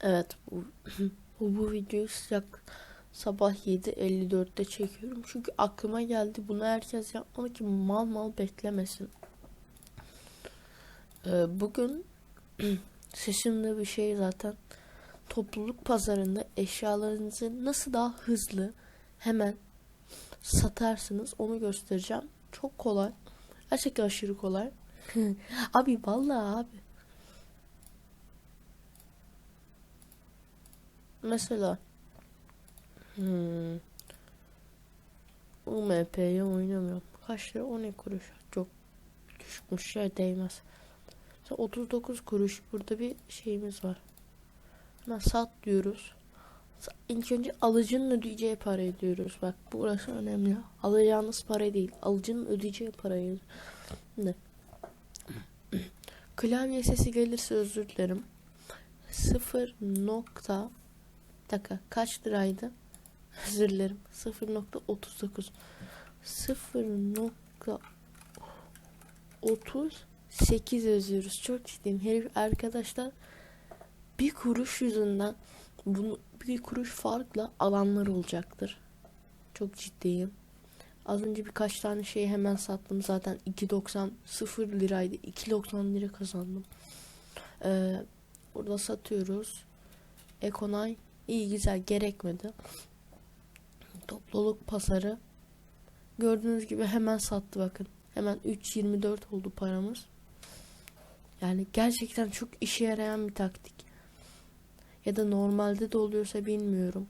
Evet bu, bu, videoyu sıcak sabah 7.54'te çekiyorum. Çünkü aklıma geldi bunu herkes yapmalı ki mal mal beklemesin. Ee, bugün seçimde bir şey zaten topluluk pazarında eşyalarınızı nasıl daha hızlı hemen satarsınız onu göstereceğim. Çok kolay. Gerçekten aşırı kolay. abi vallahi abi. Mesela hmm, UMP'yi oynamıyorum. Kaç lira? 12 kuruş. Çok düşükmüş ya değmez. Mesela 39 kuruş. Burada bir şeyimiz var. Hemen sat diyoruz. İlk önce alıcının ödeyeceği parayı diyoruz. Bak burası önemli. Alacağınız para değil. Alıcının ödeyeceği parayı. Ne? Klavye sesi gelirse özür dilerim. 0 nokta dakika kaç liraydı? Özür dilerim. 0.39 0.38 yazıyoruz. Çok ciddiyim. Herif arkadaşlar bir kuruş yüzünden bunu bir kuruş farkla alanlar olacaktır. Çok ciddiyim. Az önce birkaç tane şey hemen sattım. Zaten 2.90 0 liraydı. 2.90 lira kazandım. Ee, burada satıyoruz. Ekonay iyi güzel gerekmedi. Topluluk pazarı gördüğünüz gibi hemen sattı bakın. Hemen 3.24 oldu paramız. Yani gerçekten çok işe yarayan bir taktik. Ya da normalde de oluyorsa bilmiyorum.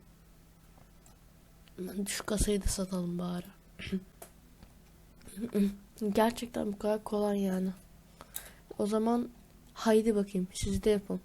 Şu kasayı da satalım bari. Gerçekten bu kadar kolay yani. O zaman haydi bakayım siz de yapın.